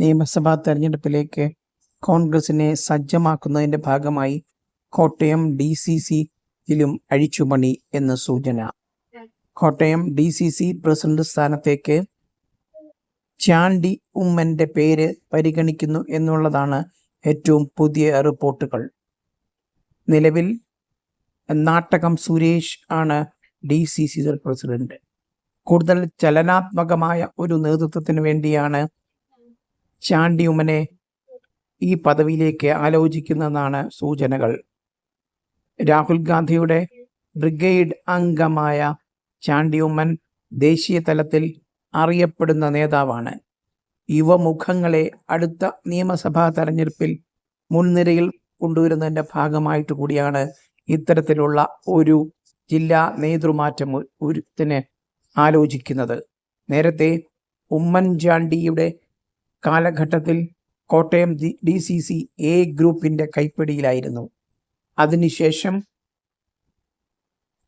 നിയമസഭാ തെരഞ്ഞെടുപ്പിലേക്ക് കോൺഗ്രസിനെ സജ്ജമാക്കുന്നതിന്റെ ഭാഗമായി കോട്ടയം ഡി സി സിയിലും അഴിച്ചുപണി എന്ന് സൂചന. Kottayam D C C president സ്ഥാനത്തേക്ക് ചാണ്ടി ഉമ്മന്റെ പേര് പരിഗണിക്കുന്നു എന്നുള്ളതാണ് ഏറ്റവും പുതിയ റിപ്പോർട്ടുകൾ. നിലവിൽ നാട്ടകം സുരേഷ് ആണ് ഡി സി സി പ്രസിഡന്റ്. കൂടുതൽ ചലനാത്മകമായ ഒരു നേതൃത്വത്തിന് വേണ്ടിയാണ് ചാണ്ടി ഉമ്മനെ ഈ പദവിയിലേക്ക് ആലോചിക്കുന്നതാണ് സൂചനകൾ. രാഹുൽ ഗാന്ധിയുടെ ബ്രിഗേഡ് അംഗമായ ചാണ്ടിയുമ്മൻ ദേശീയ തലത്തിൽ അറിയപ്പെടുന്ന നേതാവാണ്. യുവമുഖങ്ങളെ അടുത്ത നിയമസഭാ തെരഞ്ഞെടുപ്പിൽ മുൻനിരയിൽ കൊണ്ടുവരുന്നതിന്റെ ഭാഗമായിട്ട് കൂടിയാണ് ഇത്തരത്തിലുള്ള ഒരു ജില്ലാ നേതൃമാറ്റം ഒരുത്തിന് ആലോചിക്കുന്നത്. നേരത്തെ ഉമ്മൻചാണ്ടിയുടെ കാലഘട്ടത്തിൽ Kottayam D C C A ഗ്രൂപ്പിന്റെ കൈപ്പിടിയിലായിരുന്നു. അതിനുശേഷം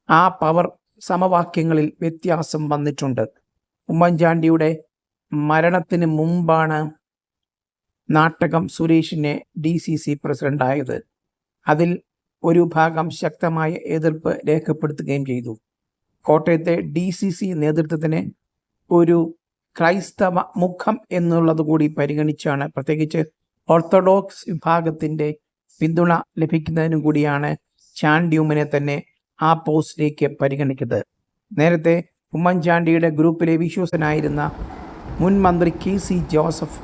ആ പവർ സമവാക്യങ്ങളിൽ വ്യത്യാസം വന്നിട്ടുണ്ട്. ഉമ്മൻചാണ്ടിയുടെ മരണത്തിന് മുമ്പാണ് നാട്ടകം സുരേഷിനെ ഡി സി സി പ്രസിഡന്റായത് അതിൽ ഒരു ഭാഗം ശക്തമായ എതിർപ്പ് രേഖപ്പെടുത്തുകയും ചെയ്തു. കോട്ടയത്തെ ഡി സി സി നേതൃത്വത്തിന് ഒരു ക്രൈസ്തവ മുഖം എന്നുള്ളത് കൂടി പരിഗണിച്ചാണ് പ്രത്യേകിച്ച് ഓർത്തഡോക്സ് വിഭാഗത്തിന്റെ പിന്തുണ ലഭിക്കുന്നതിനും കൂടിയാണ് ചാണ്ടിയുമ്മനെ തന്നെ ആ പോസ്റ്റിലേക്ക് പരിഗണിക്കുന്നത്. നേരത്തെ ഉമ്മൻചാണ്ടിയുടെ ഗ്രൂപ്പിലെ വിശ്വസനായിരുന്ന മുൻ മന്ത്രി K C Joseph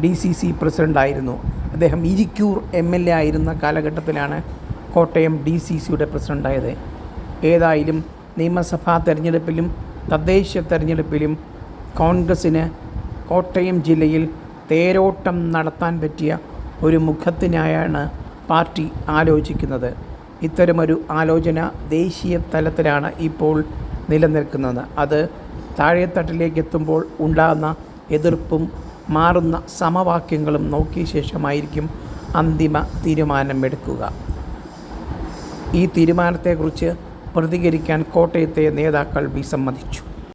D C C പ്രസിഡന്റായിരുന്നു അദ്ദേഹം ഇരിക്കൂർ എം എൽ എ ആയിരുന്ന കാലഘട്ടത്തിലാണ് കോട്ടയം ഡി സി സിയുടെ പ്രസിഡന്റായത് ഏതായാലും നിയമസഭാ തെരഞ്ഞെടുപ്പിലും തദ്ദേശ തെരഞ്ഞെടുപ്പിലും കോൺഗ്രസ്സിന് കോട്ടയം ജില്ലയിൽ തേരോട്ടം നടത്താൻ പറ്റിയ ഒരു മുഖത്തിനായാണ് പാർട്ടി ആലോചിക്കുന്നത്. ഇത്തരമൊരു ആലോചന ദേശീയ തലത്തിലാണ് ഇപ്പോൾ നിലനിൽക്കുന്നത്. അത് താഴെത്തട്ടിലേക്ക് എത്തുമ്പോൾ ഉണ്ടാകുന്ന എതിർപ്പും മാറുന്ന സമവാക്യങ്ങളും നോക്കിയ ശേഷമായിരിക്കും അന്തിമ തീരുമാനമെടുക്കുക. ഈ തീരുമാനത്തെക്കുറിച്ച് പ്രതികരിക്കാൻ കോട്ടയത്തെ നേതാക്കൾ വിസമ്മതിച്ചു.